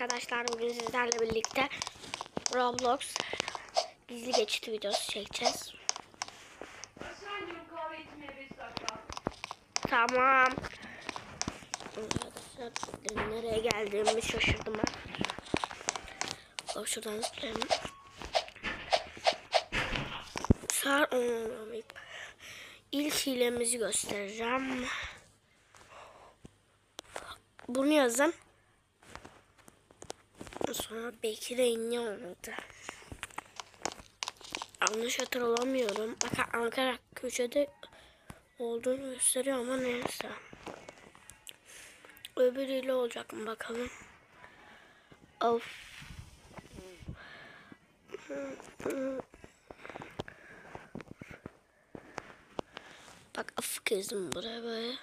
arkadaşlar bugün sizlerle birlikte Roblox gizli geçit videosu çekeceğiz. Efendim kahve içmeye 5 dakika. Tamam. Nereye geldiğimi şaşırdım ben. Bak şuradan zıplayalım. Sar İlk hilemizi göstereceğim. Bunu yazın. Sonra belki de ünlü olmadı. Yanlış hatırlamıyorum. Bak Ankara köşede olduğunu gösteriyor ama neyse. Öbürüyle olacak mı bakalım. Of. Bak af kızım buraya böyle.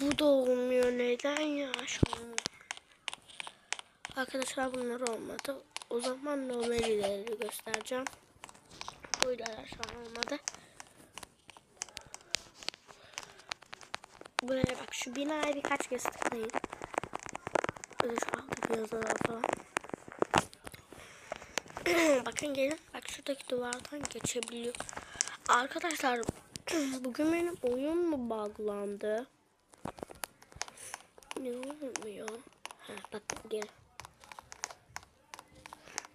Bu da olmuyor. Neden ya şu? Arkadaşlar bunlar olmadı. O zaman numaraları göstereceğim. Buydu şu an olmadı. Buraya bak şu binaya birkaç kez tıklayın. Böyle şu alttaki yazılar falan. Bakın gelin. Bak şuradaki duvardan geçebiliyor. Arkadaşlar bugün benim oyun mu buglandı? Ne olmuyor? Ha, bak gelin.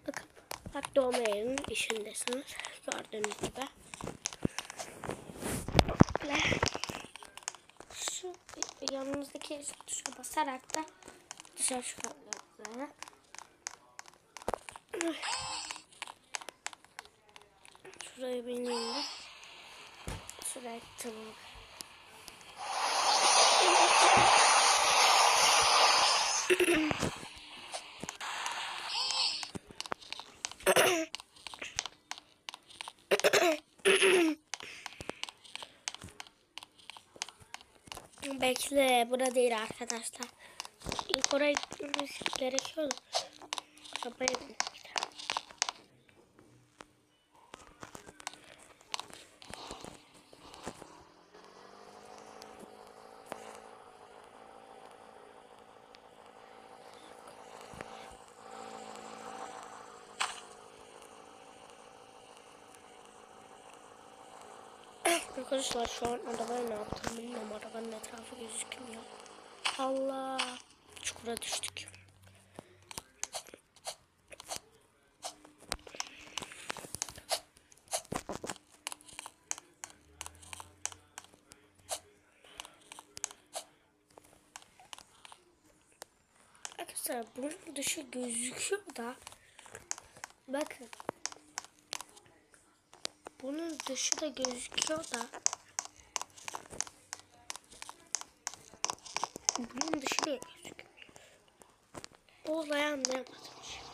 Bakın. Bak doğma yerinin işindesiniz. Gördüğünüz gibi. Ve şu yanınızdaki tuşa basarak da dışarı çıkabiliyorsunuz. Şuraya bineyim de. Şuraya tamam. Bekle, burada değil arkadaşlar. İlk oraya gitmemiz gerekiyor. Arabaya Arkadaşlar şu an arabaya ne yaptım bilmiyorum. Arabanın etrafı gözükmüyor. Allah. Çukura düştük. Arkadaşlar bunun dışı gözüküyor da bakın bunun dışı da gözüküyor da bunun dışı niye gözükmüyor? Olayı anlayamadım şimdi.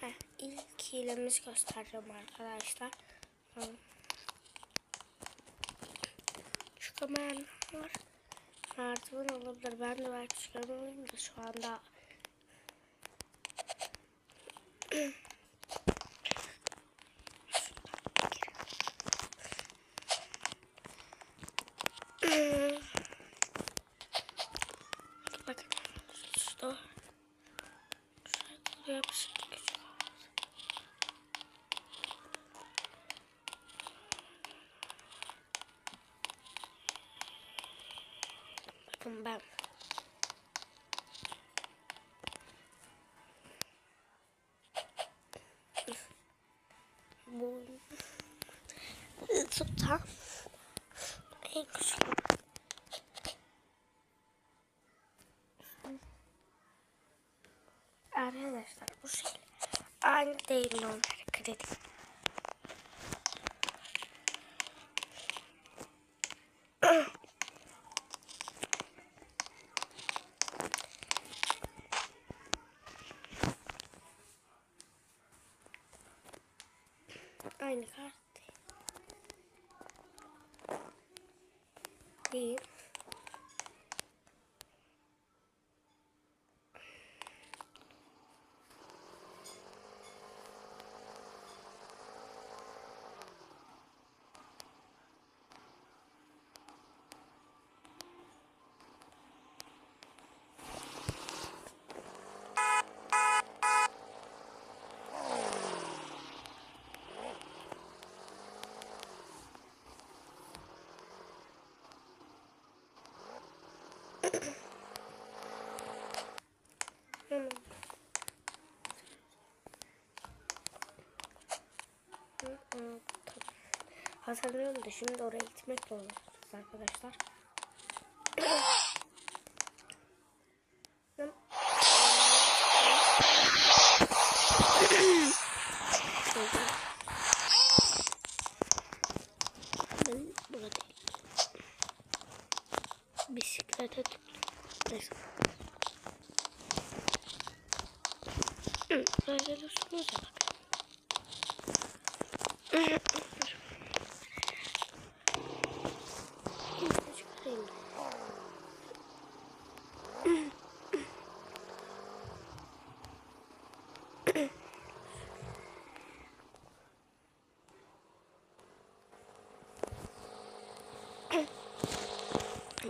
Heh, hilemizi göstereceğim arkadaşlar. Şu kameram var. Merdiven olabilir. Ben de belki çıkamayayım da şu anda. Bakın. Şurada. Şuraya bir şey küçük. Bakın ben. Bu küçük. Arkadaşlar bu şey aynı değil normal kredi. Hazırlıyorum da şimdi oraya gitmek zorundayız arkadaşlar.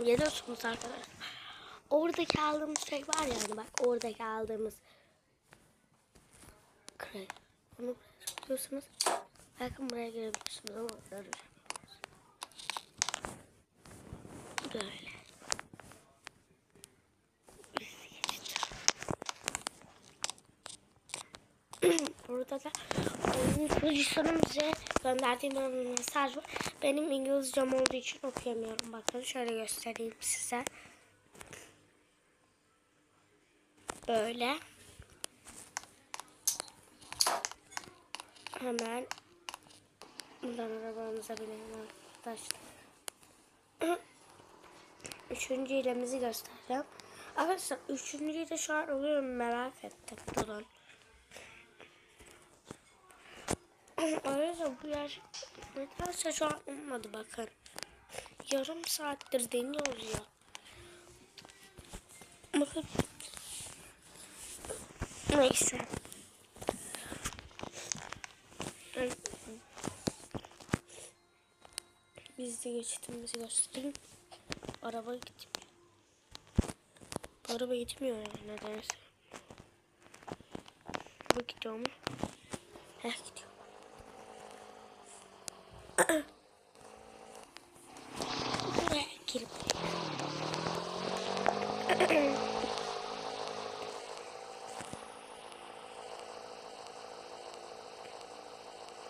Geliyorsunuz arkadaşlar. Oradaki aldığımız şey var yani bak oradaki aldığımız kredi. Bunu tutuyorsunuz. Bakın buraya girebilirsiniz ama göreceğim. Böyle. Burada da oyun sunucusunun bize gönderdiği bir mesaj var. Benim İngilizcem olduğu için okuyamıyorum. Bakın şöyle göstereyim size. Böyle. Hemen buradan arabamıza binelim arkadaşlar. Üçüncü ilemizi göstereceğim. Arkadaşlar üçüncüyü de şu an oluyorum merak ettim. Durun. Arkadaşlar bu yer nedense şu an olmadı bakın. Yarım saattir deniyoruz ya. Bakın. Neyse. Biz de geçtiğimizi göstereyim. Araba gitmiyor. Araba gitmiyor yani nedense. Bu gidiyor mu? Heh gidiyor.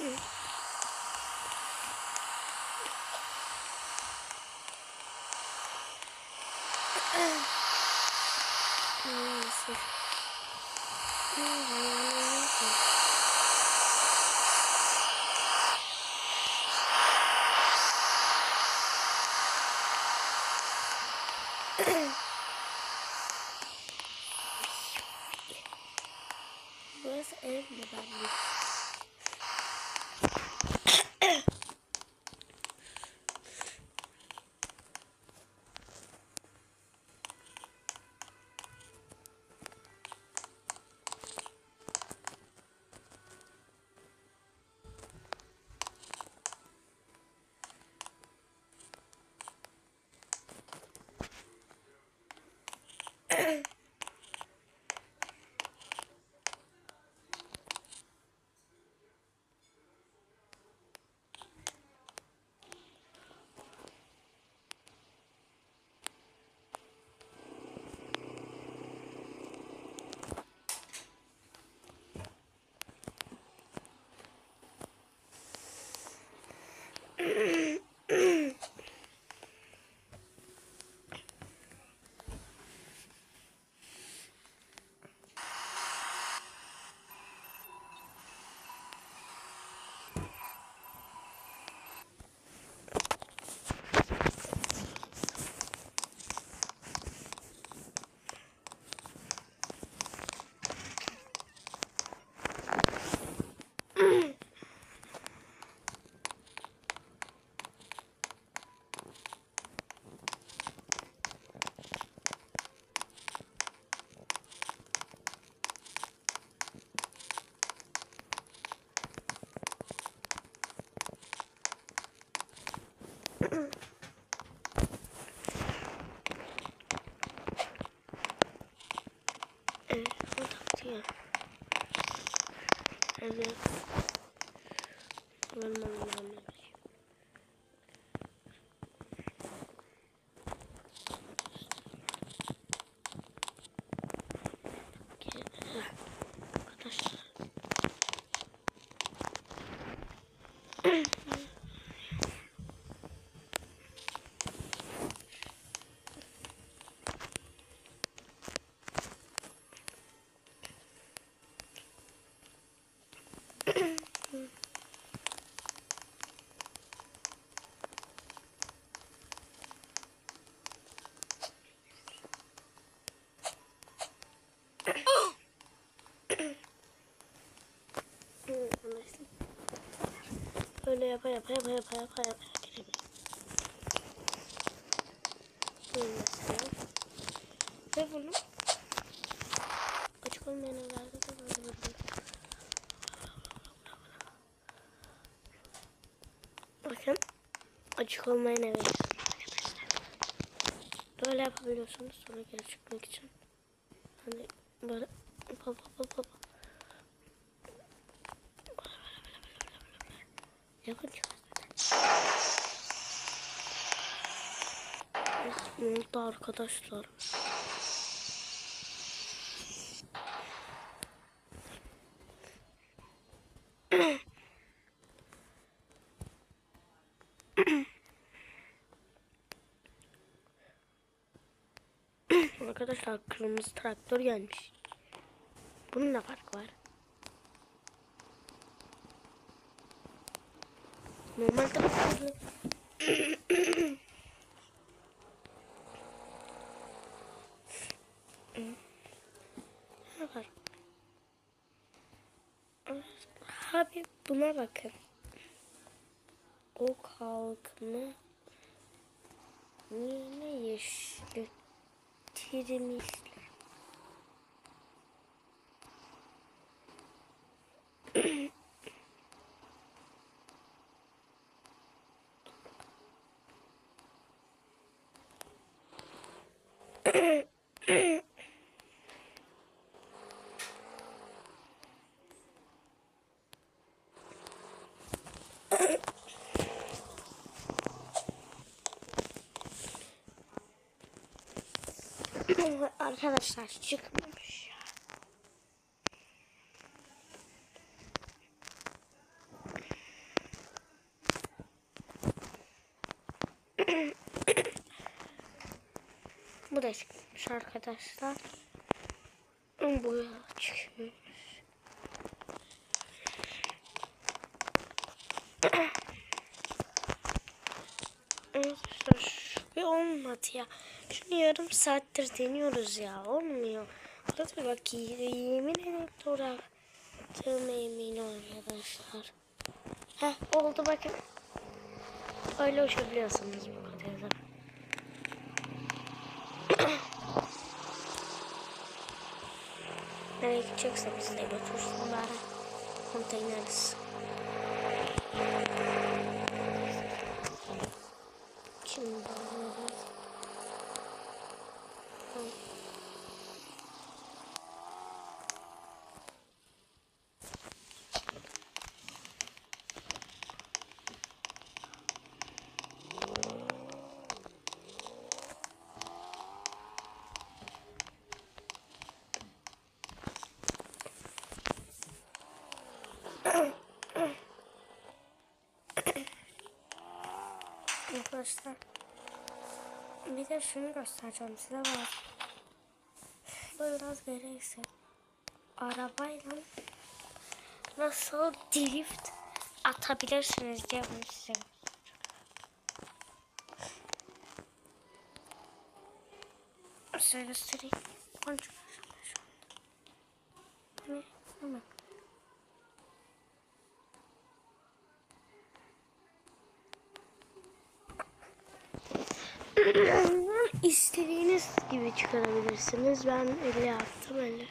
Neyse. O taktı ya. Evet. Anlamam lazım. Arkadaşlar. Böyle yapa yapa yapa yapa yapa yapa girelim. Bunu mesela. Bunu açık olmayan evlerde de böyle böyle. Bakın açık olmayan arkadaşlar. Böyle yapabiliyorsunuz sonra geri çıkmak için. Hani böyle hop hop hop hop. Yakın çıkar Ne oldu arkadaşlar? Arkadaşlar kırmızı traktör gelmiş. Bunun ne farkı var? Normal traktörle ne var? Buna bakın. O kalkını yine yeşiltirmişler. Arkadaşlar çıkmamış ya. Bu da çıkmış arkadaşlar. Bu ya çıkmış. Arkadaşlar bir olmadı ya. Şunu yarım saattir deniyoruz ya. Olmuyor. Hadi bak yemin ederim doğru. Tığıma emin arkadaşlar. Heh oldu bakın. Öyle uçabiliyorsunuz bu kadar. Nereye gidecekse bizi de götürsün bari. Konteyneriz. Şimdi alıyoruz. Arkadaşlar bir de şunu göstereceğim size var. Bu biraz gerekse arabayla nasıl drift atabilirsiniz diye bunu size göstereyim. Konuşma şu anda. Hani, hemen. İstediğiniz gibi çıkarabilirsiniz. Ben öyle yaptım öyle.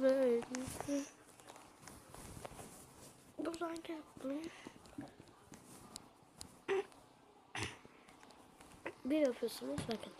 Böyle. Buradan gel bakalım. Bir yapıyorsunuz bakın.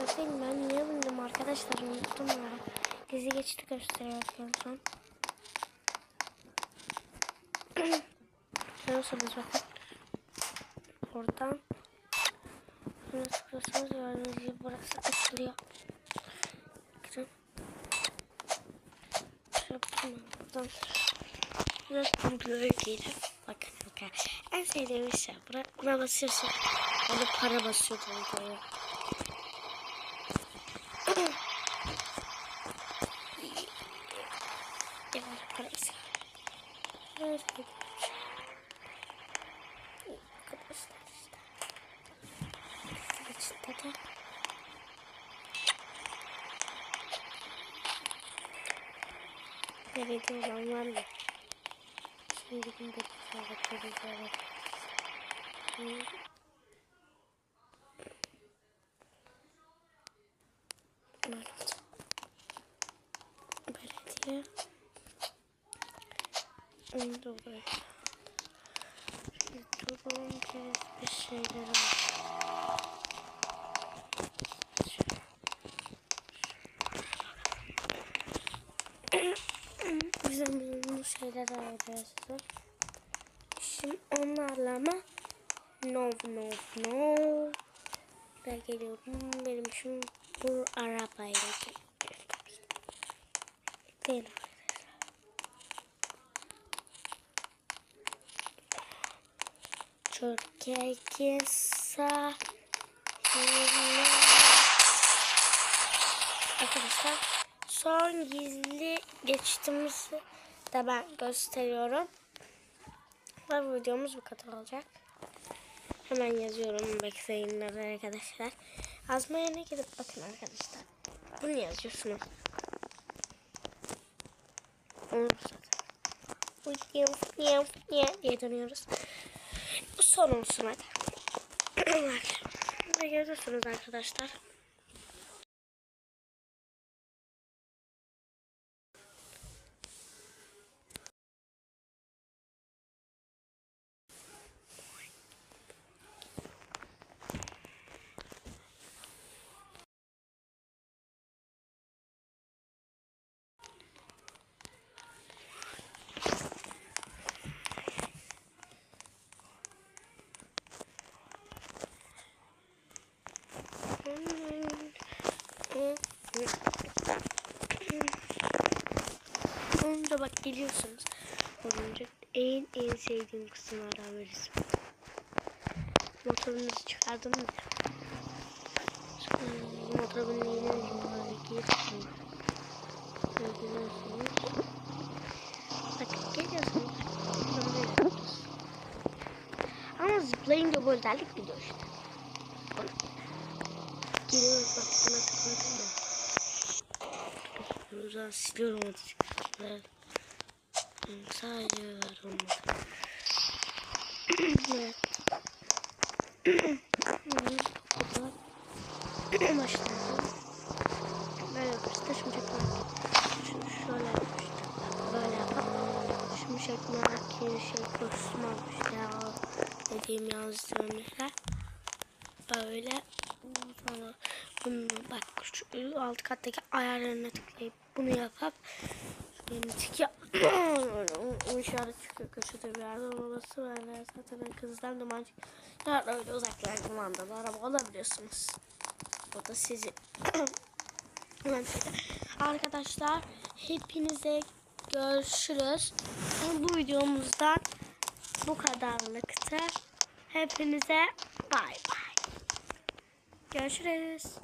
Bakayım ben niye bildim arkadaşlar unuttum ya. Dizi geçti gösteriyorduk en son. Görüyorsunuz bakın. Oradan. Şuna tıklıyorsunuz gördüğünüz burası açılıyor. Bakın. Şöyle buradan. Burası böyle Bakın bakın. En sevdiğim şey. Buna, buna Böyle para basıyor böyle. Yavaş parası. Evet. Arkadaşlar işte. İşte de. Nerede olan var mı? Şimdi gidin de güzel bakıyoruz. Evet. Evet. Şimdi durun biraz bir şeyler var. Bu şeyler size. Şimdi onlarla ama no no no. Ben geliyorum. Benim için bu arabayla. Değil. Türkiye sahile Arkadaşlar son gizli geçtiğimizi de ben gösteriyorum. Ve videomuz bu kadar olacak. Hemen yazıyorum bekleyin arkadaşlar. Yazma yerine gidip bakın arkadaşlar. Bunu yazıyorsunuz. Zaten. diye dönüyoruz. Bu son olsun hadi. Ve görüyorsunuz arkadaşlar. Onunca bak geliyorsunuz. Onunca en en sevdiğim kısımlardan birisi. Motorunuzu çıkardım mı? Motorun neyini böyle giriyorsunuz. Böyle giriyorsunuz. Bak geliyorsunuz. Ama zıplayınca bu özellik gidiyor işte. Giriyoruz bak buna tıkladım da. Buradan siliyorum artık. Sadece ver olmadı. evet. Başlayalım. Böyle. Şimdi çekmek. Şunu şöyle yapıştır. Böyle yapalım. Şey kursum olmuş ya. Dediğim yazdığım yere. Böyle. Sonra bunu bak şu alt kattaki ayarlarına tıklayıp bunu yapıp yani tiki o işaret çıkıyor köşede bir yerde olması var. Zaten kızdan duman çıkıyor. Öyle uzaklar kumandalı araba alabiliyorsunuz. O da sizi. Arkadaşlar hepinize görüşürüz. Bu videomuzdan bu kadarlıktı. Hepinize bay bay. Görüşürüz.